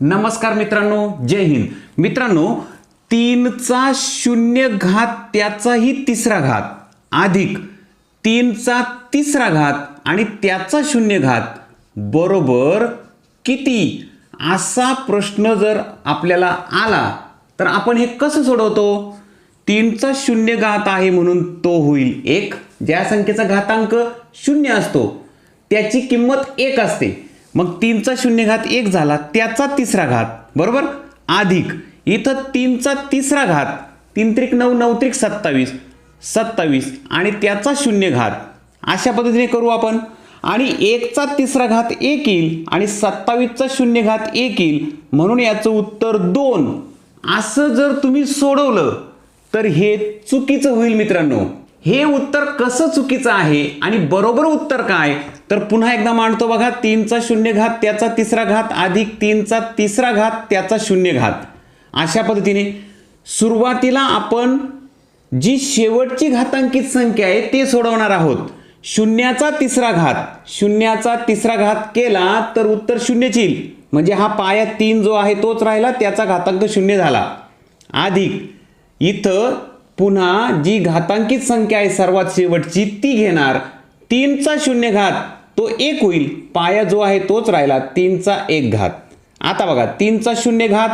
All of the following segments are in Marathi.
नमस्कार मित्रांनो जय हिंद. मित्रांनो तीनचा शून्य घात त्याचाही तिसरा घात. अधिक तीनचा तिसरा घात आणि त्याचा शून्य घात. बरोबर किती? असा प्रश्न जर आपल्याला आला तर आपण हे कसं सोडवतो? तीनचा शून्य घात आहे म्हणून तो होईल एक. ज्या संख्येचा घातांक शून्य असतो त्याची किंमत एक असते. मग तीनचा शून्य घात एक झाला त्याचा तिसरा घात. बरोबर? अधिक. इथं तीनचा तिसरा घात तीन त्रिक नऊ नऊ त्रिक सत्तावीस सत्तावीस आणि त्याचा शून्य घात अशा पद्धतीने करू आपण. आणि एकचा तिसरा घात एक येईल आणि सत्तावीसचा शून्य घात एक येईल. म्हणून याचं उत्तर दोन. असं जर तुम्ही सोडवलं तर हे चुकीचं होईल मित्रांनो. हे उत्तर कसं चुकीचं आहे आणि बरोबर उत्तर काय? तर पुन्हा एकदा मांडतो बघा तीनचा शून्य घात त्याचा तिसरा घात अधिक तीनचा तिसरा घात त्याचा शून्य घात. अशा पद्धतीने सुरुवातीला आपण जी शेवटची घातांकित संख्या आहे ते सोडवणार आहोत. शून्याचा तिसरा घात शून्याचा तिसरा घात केला तर उत्तर शून्यच येईल. म्हणजे हा पाया तीन जो आहे तोच राहिला त्याचा घातांक शून्य झाला. अधिक इथं पुन्हा जी घातांकित संख्या आहे सर्वात शेवटची ती घेणार. तीनचा शून्य घात तो एक होईल पाया जो आहे तोच राहिला तीनचा एक घात. आता बघा तीनचा शून्य घात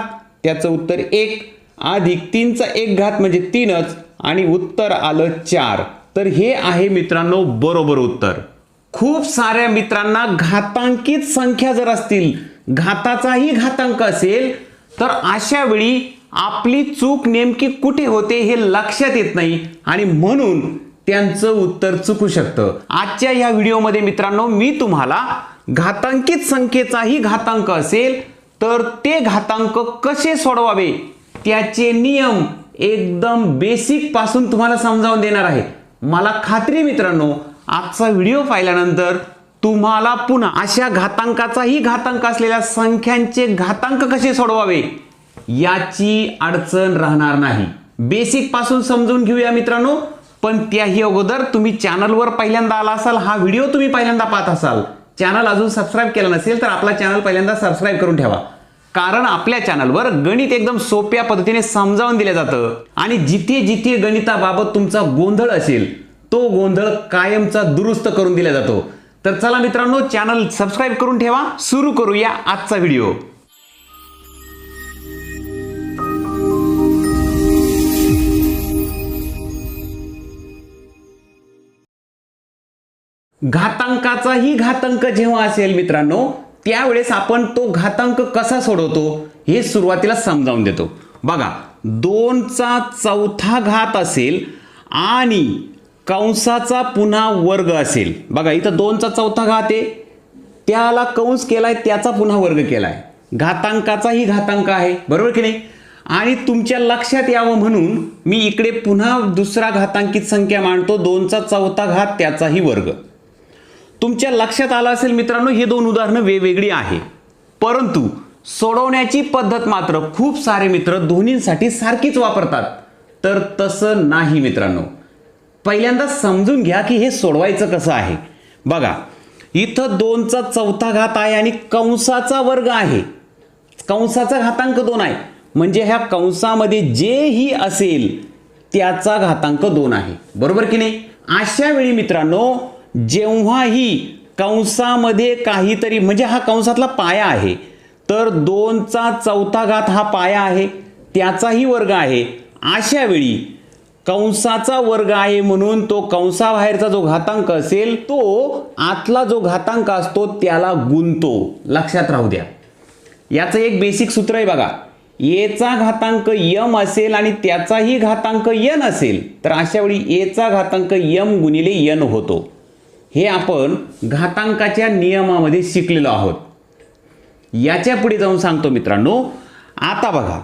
त्याचं उत्तर एक अधिक तीनचा एक घात म्हणजे तीनच आणि उत्तर आलं चार. तर हे आहे मित्रांनो बरोबर उत्तर. खूप साऱ्या मित्रांना घातांकित संख्या जर असतील घाताचाही घातांक असेल तर अशा वेळी आपली चूक नेमकी कुठे होते हे लक्षात येत नाही. आणि म्हणून त्यांचं उत्तर चुकू शकतं. आजच्या या व्हिडिओमध्ये मित्रांनो मी तुम्हाला घातांकित संख्येचाही घातांक असेल तर ते घातांक कसे सोडवावे? त्याचे नियम एकदम बेसिकपासून तुम्हाला समजावून देणार आहे. मला खात्री मित्रांनो आजचा व्हिडिओ पाहिल्यानंतर तुम्हाला पुन्हा अशा घातांकाचाही घातांक असलेल्या संख्यांचे घातांक कसे सोडवावे? याची अडचण राहणार नाही. बेसिकपासून समजून घेऊया मित्रांनो. पण त्याही अगोदर तुम्ही चॅनलवर पहिल्यांदा आला असाल हा व्हिडिओ तुम्ही पहिल्यांदा पाहत असाल. चॅनल अजून सबस्क्राईब केला नसेल तर आपला चॅनल पहिल्यांदा सबस्क्राईब करून ठेवा. कारण आपल्या चॅनलवर गणित एकदम सोप्या पद्धतीने समजावून दिलं जातं. आणि जिथे जिथे गणिताबाबत तुमचा गोंधळ असेल तो गोंधळ कायमचा दुरुस्त करून दिला जातो. तर चला मित्रांनो चॅनल सबस्क्राईब करून ठेवा. सुरू करूया आजचा व्हिडिओ घातांकाचाही घातांक जेव्हा असेल मित्रांनो त्यावेळेस आपण तो घातांक कसा सोडवतो हे सुरुवातीला समजावून देतो. बघा दोनचा चौथा घात असेल आणि कंसाचा पुन्हा वर्ग असेल. बघा इथं दोनचा चौथा घात आहे. त्याला कंस केलाय त्याचा पुन्हा वर्ग केलाय. घातांकाचाही घातांक आहे बरोबर की नाही? आणि तुमच्या लक्षात यावं म्हणून मी इकडे पुन्हा दुसरा घातांकित संख्या मांडतो. दोनचा चौथा घात त्याचाही वर्ग. तुमच्या लक्षात आलं असेल मित्रांनो हे दोन उदाहरणं वेगवेगळी आहे. परंतु सोडवण्याची पद्धत मात्र खूप सारे मित्र दोन्हींसाठी सारखीच वापरतात. तर तसं नाही मित्रांनो. पहिल्यांदा समजून घ्या की हे सोडवायचं कसं आहे. बघा इथं दोनचा चौथा घात आहे आणि कंसाचा वर्ग आहे. कंसाचा घातांक दोन आहे. म्हणजे ह्या कंसामध्ये जेही असेल त्याचा घातांक दोन आहे. बरोबर की नाही? अशा वेळी मित्रांनो जेव्हाही कंसामध्ये काहीतरी म्हणजे हा कंसातला पाया आहे तर दोनचा चौथा घात हा पाया आहे त्याचाही वर्ग आहे. अशा वेळी कंसाचा वर्ग आहे म्हणून तो कंसाबाहेरचा जो घातांक असेल तो आतला जो घातांक असतो त्याला गुंतो. लक्षात राहू द्या. याचं एक बेसिक सूत्र आहे बघा. एचा घातांक यम असेल आणि त्याचाही घातांक यन असेल तर अशा वेळी एचा घातांक यम गुणिले यन होतो. हे आपण घातांकाच्या नियमामध्ये शिकलेलो आहोत. याच्यापुढे जाऊन सांगतो मित्रांनो आता बघा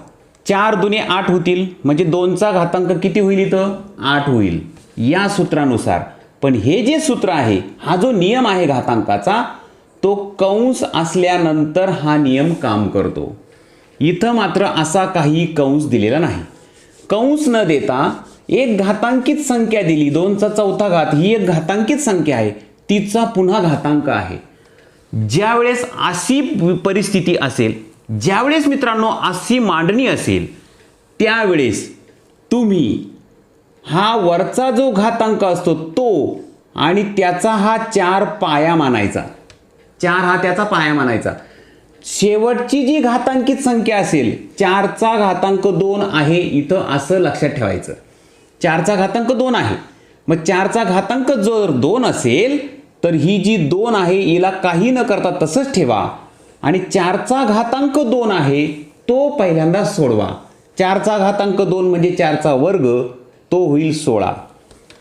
चार दुने आठ होतील म्हणजे दोनचा घातांक किती होईल इथं? आठ होईल. या सूत्रानुसार. पण हे जे सूत्र आहे हा जो नियम आहे घातांकाचा तो कंस असल्यानंतर हा नियम काम करतो. इथं मात्र असा काही कंस दिलेला नाही. कंस न देता एक घातांकित संख्या दिली. दोनचा चौथा घात. ही एक घातांकित संख्या आहे. तिचा पुन्हा घातांक आहे. ज्यावेळेस अशी परिस्थिती असेल ज्यावेळेस मित्रांनो अशी मांडणी असेल त्यावेळेस तुम्ही हा वरचा जो घातांक असतो तो आणि त्याचा हा चार पाया मानायचा. चार हा त्याचा पाया मानायचा. शेवटची जी घातांकित संख्या असेल चारचा घातांक दोन आहे. इथं असं लक्षात ठेवायचं. चारचा घातांक दोन आहे. मग चारचा घातांक जर दोन असेल तर ही जी दोन आहे हिला काही न करता तसंच ठेवा. आणि चारचा घातांक दोन आहे तो पहिल्यांदा सोडवा. चारचा घातांक दोन म्हणजे चारचा वर्ग तो होईल सोळा.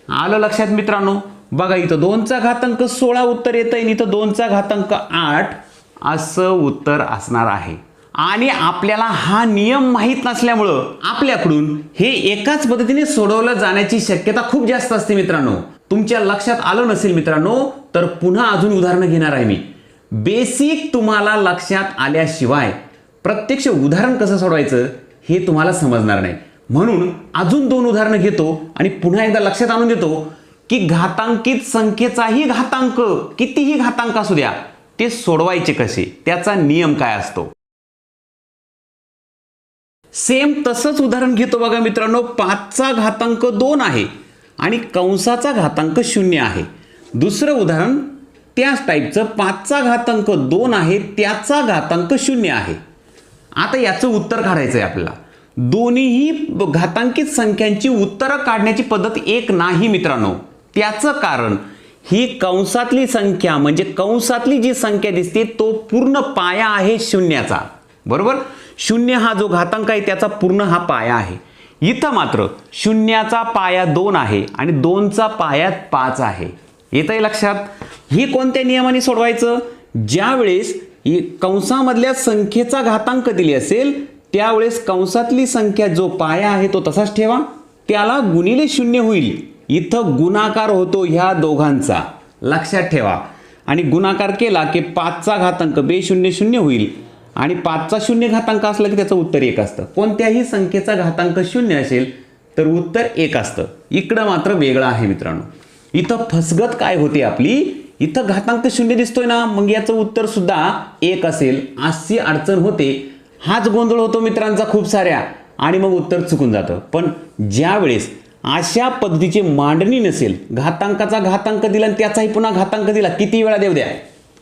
आलं लक्षात मित्रांनो? बघा इथं दोनचा घातांक सोळा उत्तर येतं आहे इथं दोनचा घातांक आठ असं उत्तर असणार आहे. आणि आपल्याला हा नियम माहीत नसल्यामुळं आपल्याकडून हे एकाच पद्धतीने सोडवलं जाण्याची शक्यता खूप जास्त असते मित्रांनो. तुमच्या लक्षात आलं नसेल मित्रांनो तर पुन्हा अजून उदाहरणं घेणार आहे मी. बेसिक तुम्हाला लक्षात आल्याशिवाय प्रत्यक्ष उदाहरण कसं सोडवायचं हे तुम्हाला समजणार नाही. म्हणून अजून दोन उदाहरणं घेतो आणि पुन्हा एकदा लक्षात आणून देतो की घातांकित संख्येचाही घातांक कितीही घातांक असू द्या ते सोडवायचे कसे? त्याचा नियम काय असतो? सेम तसंच उदाहरण घेतो बघा मित्रांनो पाचचा घातांक दोन आहे आणि कंसाचा घातांक शून्य आहे. दुसरं उदाहरण त्याच टाईपचं पाचचा घातांक दोन आहे त्याचा घातांक शून्य आहे. आता याचं उत्तर काढायचं आहे आपल्याला. दोन्हीही घातांकित संख्यांची उत्तरं काढण्याची पद्धत एक नाही मित्रांनो. त्याचं कारण ही कंसातली संख्या म्हणजे कंसातली जी संख्या दिसते तो पूर्ण पाया आहे शून्याचा. बरोबर? शून्य हा जो घातांक आहे त्याचा पूर्ण हा पाया आहे. इथं मात्र शून्याचा पाया दोन आहे आणि दोनचा पाया पाच आहे. येत आहे लक्षात? हे कोणत्या नियमाने सोडवायचं? ज्यावेळेस कंसामधल्या संख्येचा घातांक दिली असेल त्यावेळेस कंसातली संख्या जो पाया आहे तो तसाच ठेवा. त्याला गुणिले शून्य होईल. इथं गुणाकार होतो ह्या दोघांचा. लक्षात ठेवा. आणि गुणाकार केला की पाचचा घातांक बे शून्य शून्य होईल. आणि पाचचा शून्य घातांक असला की त्याचं उत्तर एक असतं. कोणत्याही संख्येचा घातांक शून्य असेल तर उत्तर एक असतं. इकडं मात्र वेगळं आहे मित्रांनो. इथं फसगत काय होते आपली? इथं घातांक शून्य दिसतोय ना मग याचं उत्तर सुद्धा एक असेल. अशी अडचण होते. हाच गोंधळ होतो मित्रांचा खूप साऱ्या. आणि मग उत्तर चुकून जातं. पण ज्या वेळेस अशा पद्धतीची मांडणी नसेल घातांकाचा घातांक दिला आणि त्याचाही पुन्हा घातांक दिला किती वेळा देऊ द्या.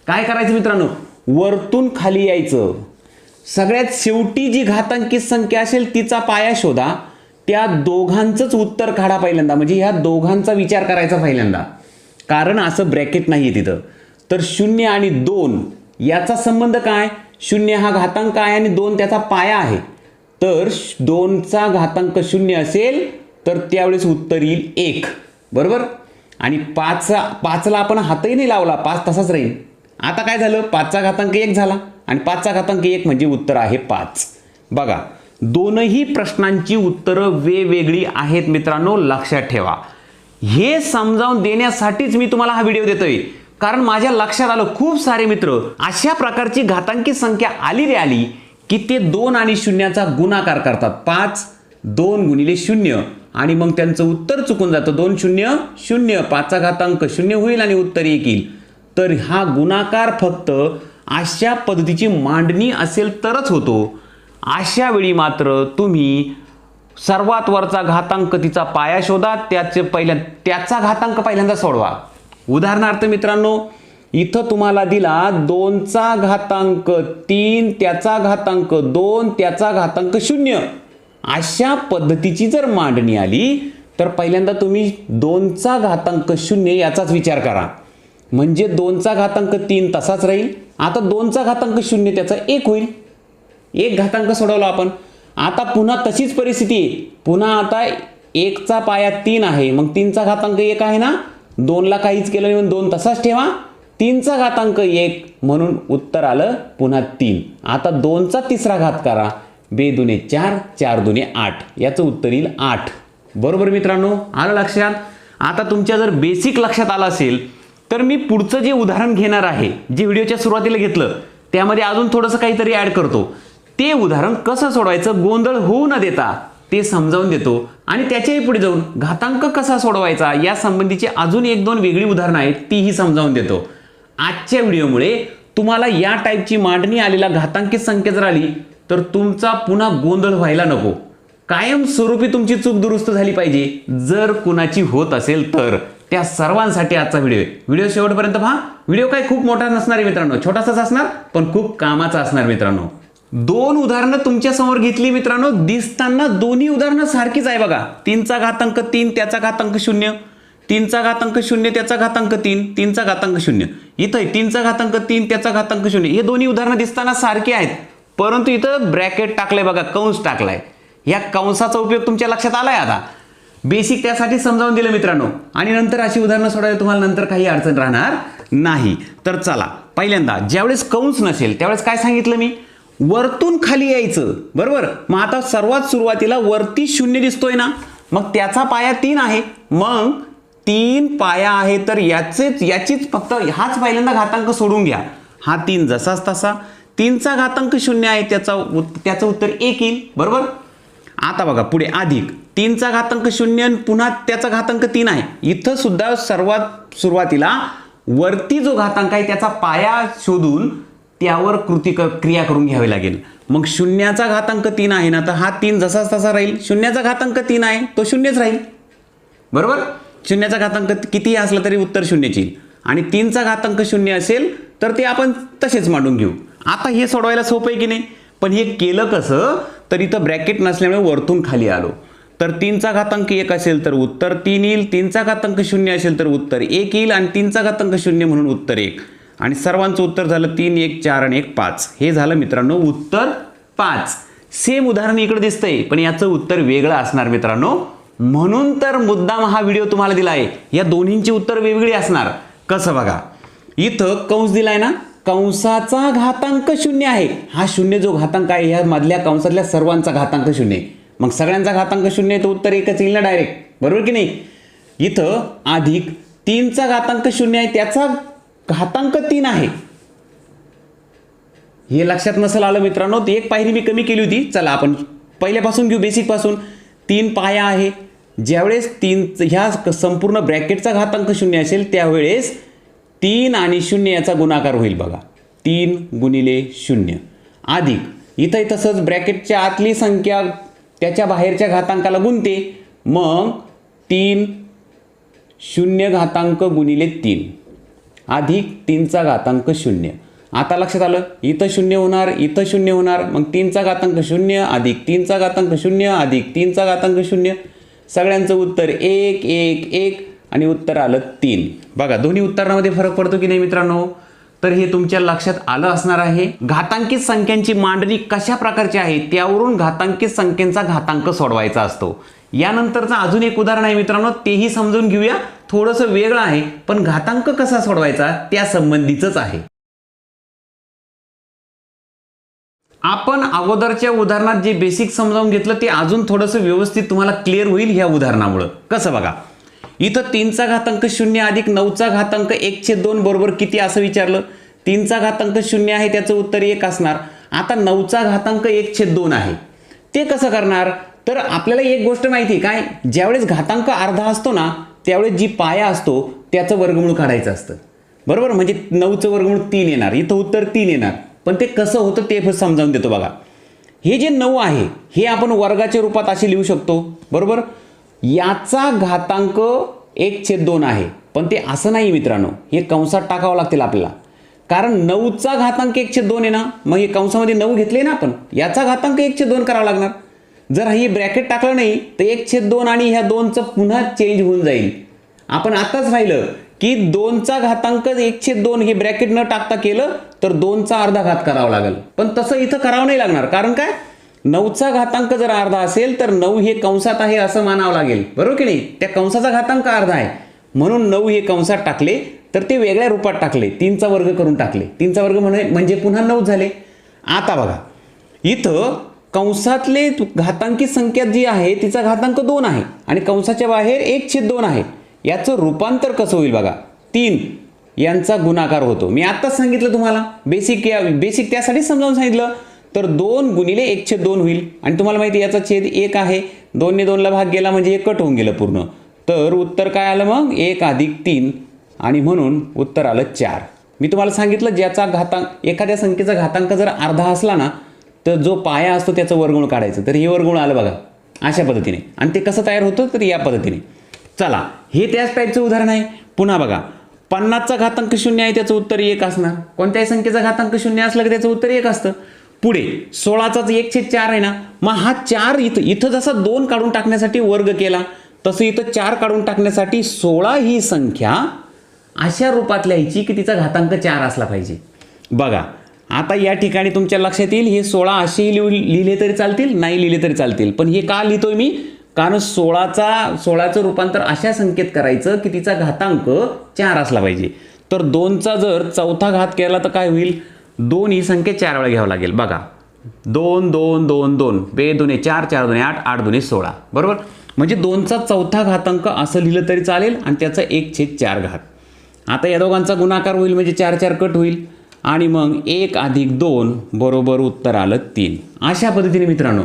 काय करायचं मित्रांनो? वरतून खाली यायचं. सगळ्यात शेवटी जी घातांकित संख्या असेल तिचा पाया शोधा. त्या दोघांचंच उत्तर काढा पहिल्यांदा. म्हणजे ह्या दोघांचा विचार करायचा पहिल्यांदा. कारण असं ब्रॅकेट नाही आहे तिथं. तर शून्य आणि दोन याचा संबंध काय? शून्य हा घातांक आहे आणि दोन त्याचा पाया आहे. तर श- दोनचा घातांक शून्य असेल तर त्यावेळेस उत्तर येईल एक. बरोबर? आणि पाचचा पाचला आपण हातही नाही लावला. पाच तसाच राहील. आता काय झालं? पाचचा घातांक एक झाला. आणि पाचचा घातांक एक म्हणजे उत्तर आहे पाच. बघा दोनही प्रश्नांची उत्तरं वेगवेगळी आहेत मित्रांनो लक्षात ठेवा. हे समजावून देण्यासाठीच मी तुम्हाला हा व्हिडिओ देतोय. कारण माझ्या लक्षात आलं खूप सारे मित्र अशा प्रकारची घातांकी संख्या आली रे आली की ते दोन आणि शून्याचा गुणाकार करतात. पाच दोन गुणिले शून्य आणि मग त्यांचं उत्तर चुकून जातं. दोन शून्य शून्य. पाचचा घातांक शून्य होईल आणि उत्तर एक येईल. तर हा गुणाकार फक्त अशा पद्धतीची मांडणी असेल तरच होतो. अशा वेळी मात्र तुम्ही सर्वात वरचा घातांक तिचा पाया शोधा त्याचे पहिल्या त्याचा घातांक पहिल्यांदा सोडवा. उदाहरणार्थ मित्रांनो इथं तुम्हाला दिला दोनचा घातांक तीन त्याचा घातांक दोन त्याचा घातांक शून्य. अशा पद्धतीची जर मांडणी आली तर पहिल्यांदा तुम्ही दोनचा घातांक शून्य याचाच विचार करा. म्हणजे दोनचा घातांक तीन तसाच राहील. आता दोनचा घातांक शून्य त्याचा एक होईल. एक घातांक सोडवला आपण. आता पुन्हा तशीच परिस्थिती. पुन्हा आता एकचा पाया तीन आहे. मग तीनचा घातांक एक आहे ना? दोनला काहीच केलं नाही दोन तसाच ठेवा. तीनचा घातांक एक म्हणून उत्तर आलं पुन्हा तीन. आता दोनचा तिसरा घात करा. बे दुने चार चार दुने आठ. याचं उत्तर येईल आठ. बरोबर मित्रांनो? आलं लक्षात? आता तुमच्या जर बेसिक लक्षात आलं असेल तर मी पुढचं जे उदाहरण घेणार आहे जे व्हिडिओच्या सुरुवातीला घेतलं त्यामध्ये अजून थोडंसं काहीतरी ऍड करतो. ते उदाहरण कसं सोडवायचं गोंधळ होऊ न देता ते समजावून देतो आणि त्याच्याही पुढे जाऊन घातांक कसा सोडवायचा या संबंधीची अजून एक दोन वेगळी उदाहरणं आहेत तीही समजावून देतो. आजच्या व्हिडिओमुळे तुम्हाला या टाईपची मांडणी आलेला घातांकित संख्या जर आली तर तुमचा पुन्हा गोंधळ व्हायला नको. कायम स्वरूपी तुमची चूक दुरुस्त झाली पाहिजे जर कुणाची होत असेल तर. त्या सर्वांसाठी आजचा व्हिडिओ आहे. व्हिडिओ शेवटपर्यंत पहा. व्हिडिओ काय खूप मोठा नसणार आहे मित्रांनो. छोटासाच असणार पण खूप कामाचा असणार मित्रांनो. दोन उदाहरणं तुमच्यासमोर घेतली मित्रांनो. दिसताना दोन्ही उदाहरणं सारखीच आहे बघा. तीनचा घातांक तीन त्याचा घातांक शून्य. तीनचा घातांक शून्य त्याचा घातांक तीन तीनचा घातांक शून्य. इथं तीनचा घातांक तीन त्याचा घातांक शून्य. हे दोन्ही उदाहरणं दिसताना सारखी आहेत. परंतु इथं ब्रॅकेट टाकलंय बघा कंस टाकलाय. या कंसाचा उपयोग तुमच्या लक्षात आलाय आता? बेसिक त्यासाठी समजावून दिलं मित्रांनो. आणि नंतर अशी उदाहरणं सोडायला तुम्हाला नंतर काही अडचण राहणार नाही. तर चला पहिल्यांदा ज्यावेळेस कंस नसेल त्यावेळेस काय सांगितलं मी? वरतून खाली यायचं. बरोबर? मग आता सर्वात सुरुवातीला वरती शून्य दिसतोय ना? मग त्याचा पाया तीन आहे. मग तीन पाया आहे तर याचेच याचीच फक्त हाच पहिल्यांदा घातांक सोडून घ्या. हा तीन जसाच तसा. तीनचा घातांक शून्य आहे त्याचा त्याचं उत्तर एक येईल. बरोबर? आता बघा पुढे अधिक. तीनचा घातांक शून्य आणि पुन्हा त्याचा घातांक तीन आहे. इथं सुद्धा सर्वात सुरुवातीला वरती जो घातांक आहे त्याचा पाया शोधून त्यावर कृती क्रिया करून घ्यावी लागेल. मग शून्याचा घातांक तीन आहे ना तर हा तीन जसाच तसा राहील. शून्याचा घातांक तीन आहे तो शून्यच राहील. बरोबर? शून्याचा घातांक कितीही असला तरी उत्तर शून्यच. येईल आणि तीनचा घातांक शून्य असेल तर ते आपण तसेच मांडून घेऊ. आता हे सोडवायला सोपं आहे की नाही? पण हे केलं कसं? तर इथं ब्रॅकेट नसल्यामुळे वरतून खाली आलो. तर तीनचा घातांक एक असेल तर उत्तर तीन येईल तीनचा घातांक शून्य असेल तर उत्तर एक येईल आणि तीनचा घातांक शून्य म्हणून उत्तर एक. आणि सर्वांचं उत्तर झालं तीन एक चार आणि एक पाच. हे झालं मित्रांनो उत्तर पाच. सेम उदाहरण इकडे दिसतंय पण याचं उत्तर वेगळं असणार मित्रांनो. म्हणून तर मुद्दाम हा व्हिडिओ तुम्हाला दिला आहे या दोन्हींची उत्तर वेगवेगळी असणार. कसं बघा? इथं कंस दिलाय ना? कंसाचा घातांक शून्य आहे. हा शून्य जो घातांक आहे ह्या मधल्या कंसातल्या सर्वांचा घातांक शून्य आहे. मग सगळ्यांचा घातांक शून्य आहे तर उत्तर एकच येईल ना डायरेक्ट बरोबर की नाही? इथं अधिक तीनचा घातांक शून्य आहे त्याचा घातांक तीन आहे. हे लक्षात नसेल आलं मित्रांनो ती एक पायरी मी कमी केली होती. चला आपण पहिल्यापासून घेऊ बेसिकपासून तीन पाया आहे. ज्यावेळेस तीन ह्या संपूर्ण ब्रॅकेटचा घातांक शून्य असेल त्यावेळेस तीन आणि शून्य याचा गुणाकार होईल बघा. तीन गुणिले शून्य. अधिक इथंही तसंच ब्रॅकेटच्या आतली संख्या त्याच्या बाहेरच्या घातांकाला गुणते. मग तीन शून्य घातांक गुणिले तीन. अधिक तीनचा घातांक शून्य. आता लक्षात आलं? इथं शून्य होणार इथं शून्य होणार. मग तीनचा घातांक शून्य अधिक तीनचा घातांक शून्य अधिक तीनचा घातांक शून्य. सगळ्यांचं उत्तर एक एक एक. आणि उत्तर आलं तीन. बघा दोन्ही उत्तरामध्ये फरक पडतो की नाही मित्रांनो? तर हे तुमच्या लक्षात आलं असणार आहे. घातांकित संख्यांची मांडणी कशा प्रकारची आहे? त्यावरून घातांकित संख्येचा घातांक सोडवायचा असतो. यानंतरचं अजून एक उदाहरण आहे मित्रांनो तेही समजून घेऊया. थोडंसं वेगळं आहे पण घातांक कसा सोडवायचा? त्या संबंधीचंच आहे. आपण अगोदरच्या उदाहरणात जे बेसिक समजावून घेतलं ते अजून थोडंसं व्यवस्थित तुम्हाला क्लिअर होईल ह्या उदाहरणामुळं. कसं बघा? इथं तीनचा घातांक शून्य अधिक नऊचा घातांक एकशे दोन बरोबर किती असं विचारलं? तीनचा घातांक शून्य आहे त्याचं उत्तर एक असणार. आता नऊचा घातांक एकशे दोन आहे. ते कसं करणार? तर आपल्याला एक गोष्ट माहिती आहे काय? ज्यावेळेस घातांक अर्धा असतो ना त्यावेळेस जी पाया असतो त्याचं वर्गमूळ काढायचं असतं. बरोबर? म्हणजे नऊचं वर्गमूळ तीन येणार इथं उत्तर तीन येणार. पण ते कसं होतं ते समजावून देतो बघा. हे जे नऊ आहे हे आपण वर्गाच्या रूपात असे लिहू शकतो. बरोबर? याचा घातांक एक छेद दोन आहे. पण ते असं नाही मित्रांनो. हे कंसात टाकावं लागतील आपल्याला. कारण नऊचा घातांक एकशे दोन आहे ना? मग हे कंसामध्ये नऊ घेतले ना आपण? याचा घातांक एकशे दोन करावा लागणार. जर हे ब्रॅकेट टाकलं नाही तर एक छेद दोन आणि ह्या दोनचं पुन्हा चेंज होऊन जाईल. आपण आताच राहिलं की दोनचा घातांक एकशे दोन हे ब्रॅकेट न टाकता केलं तर दोनचा अर्धा घात करावा लागेल. पण तसं इथं करावं नाही लागणार. कारण काय? नऊचा घातांक जर अर्धा असेल तर नऊ हे कंसात आहे असं मानावं लागेल. बरोबर की नाही? त्या कंसाचा घातांक अर्धा आहे. म्हणून नऊ हे कंसात टाकले तर ते वेगळ्या रूपात टाकले. तीनचा वर्ग करून टाकले. तीनचा वर्ग म्हणे म्हणजे पुन्हा नऊ झाले. आता बघा. इथं कंसातले घातांकी संख्या जी आहे तिचा घातांक दोन आहे. आणि कंसाच्या बाहेर एक छेद दोन आहे. याचं रूपांतर कसं होईल बघा? तीन. यांचा गुणाकार होतो. मी आत्ताच सांगितलं तुम्हाला. बेसिक या बेसिक त्यासाठी समजावून सांगितलं. तर दोन गुणिले एक छेद दोन होईल. आणि तुम्हाला माहिती आहे, याचा छेद एक आहे. दोनने दोनला भाग गेला म्हणजे एक कट होऊन गेलं पूर्ण. तर उत्तर काय आलं मग? एक अधिक तीन. आणि म्हणून उत्तर आलं चार. मी तुम्हाला सांगितलं ज्याचा घातांक एखाद्या संख्येचा घातांक जर अर्धा असला ना तर जो पाया असतो त्याचं वर्गुण काढायचं. तर हे वर्गुण आलं बघा. अशा पद्धतीने. आणि ते कसं तयार होतं? तर या पद्धतीने. चला हे त्याच टाईपचं उदाहरण आहे. पुन्हा बघा. पन्नासचा घातांक शून्य आहे त्याचं उत्तर एक असणार. कोणत्याही संख्येचा घातांक शून्य असलं की त्याचं उत्तर एक असतं. पुढे सोळाचाच एक छेद चार आहे ना? मग हा चार इथं इथं जसा दोन काढून टाकण्यासाठी वर्ग केला तसं इथं चार काढून टाकण्यासाठी सोळा ही संख्या अशा रूपात लिहायची की तिचा घातांक चार असला पाहिजे. बघा आता या ठिकाणी तुमच्या लक्षात येईल हे सोळा असेही लिहू लिहिले तरी चालतील नाही लिहिले तरी चालतील. पण हे का लिहितोय मी? कारण सोळाचा सोळाचं रूपांतर अशा संख्येत करायचं की तिचा घातांक चार असला पाहिजे. तर दोनचा जर चौथा घात केला तर काय होईल? दोन ही संख्या चार वेळा घ्यावं लागेल. बघा. दोन दोन दोन दोन. बे दोन्ही चार चार दोन्ही आठ आठ दोन्ही सोळा. बरोबर? म्हणजे दोनचा चौथा घातांक असं लिहिलं तरी चालेल आणि त्याचा एक छेद चार घात. आता या दोघांचा गुणाकार होईल म्हणजे चार चार कट होईल. आणि मग एक अधिक दोन बरोबर उत्तर आलं तीन. अशा पद्धतीने मित्रांनो.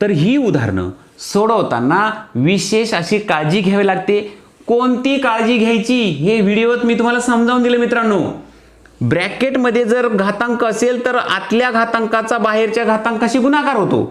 तर ही उदाहरणं सोडवताना विशेष अशी काळजी घ्यावी लागते. कोणती काळजी घ्यायची हे व्हिडिओत मी तुम्हाला समजावून दिलं मित्रांनो. ब्रॅकेटमध्ये जर घातांक असेल तर आतल्या घातांकाचा बाहेरच्या घातांकाशी गुणाकार होतो.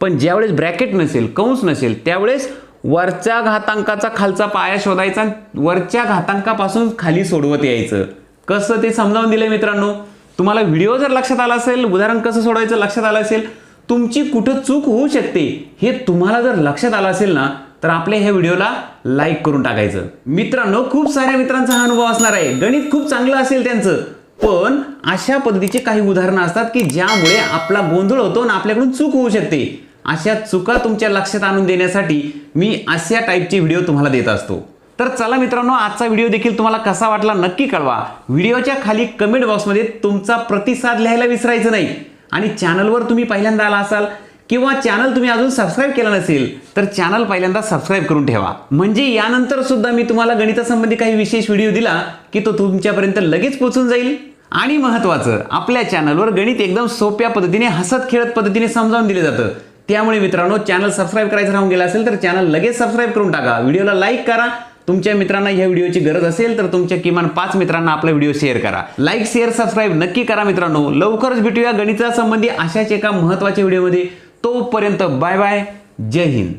पण ज्यावेळेस ब्रॅकेट नसेल कंस नसेल त्यावेळेस वरच्या घातांकाचा खालचा पाया शोधायचा वरच्या घातांकापासून खाली सोडवत यायचं. कसं ते समजावून दिलं मित्रांनो? तुम्हाला व्हिडिओ जर लक्षात आला असेल उदाहरण कसं सोडवायचं लक्षात आलं असेल तुमची कुठं चूक होऊ शकते हे तुम्हाला जर लक्षात आलं असेल ना तर आपल्या ह्या व्हिडिओला लाईक करून टाकायचं. मित्रांनो खूप साऱ्या मित्रांचा हा अनुभव असणार आहे. गणित खूप चांगलं असेल त्यांचं. पण अशा पद्धतीचे काही उदाहरणं असतात की ज्यामुळे आपला गोंधळ होतो आणि आपल्याकडून चूक होऊ शकते. अशा चुका तुमच्या लक्षात आणून देण्यासाठी मी अशा टाईपचे व्हिडिओ तुम्हाला देत असतो. तर चला मित्रांनो आजचा व्हिडिओ देखील तुम्हाला कसा वाटला नक्की कळवा. व्हिडिओच्या खाली कमेंट बॉक्समध्ये तुमचा प्रतिसाद लिहायला विसरायचं नाही. आणि चॅनलवर तुम्ही पहिल्यांदा आला असाल किंवा चॅनल तुम्ही अजून सबस्क्राईब केलं नसेल तर चॅनल पहिल्यांदा सबस्क्राईब करून ठेवा. म्हणजे यानंतर सुद्धा मी तुम्हाला गणितासंबंधी काही विशेष व्हिडिओ दिला की तो तुमच्यापर्यंत लगेच पोहोचून जाईल. आणि महत्वाचं आपल्या चॅनलवर गणित एकदम सोप्या पद्धतीने हसत खेळत पद्धतीने समजावून दिले जातं. त्यामुळे मित्रांनो चॅनल सबस्क्राईब करायचं राहून गेलं असेल तर चॅनल लगेच सबस्क्राईब करून टाका. व्हिडिओला लाईक करा. तुमच्या मित्रांना ह्या व्हिडिओची गरज असेल तर तुमच्या किमान पाच मित्रांना आपला व्हिडिओ शेअर करा. लाईक शेअर सबस्क्राईब नक्की करा मित्रांनो. लवकरच भेटूया गणितासंबंधी अशाच एका महत्त्वाच्या व्हिडिओमध्ये तोपर्यंत बाय बाय जय हिंद.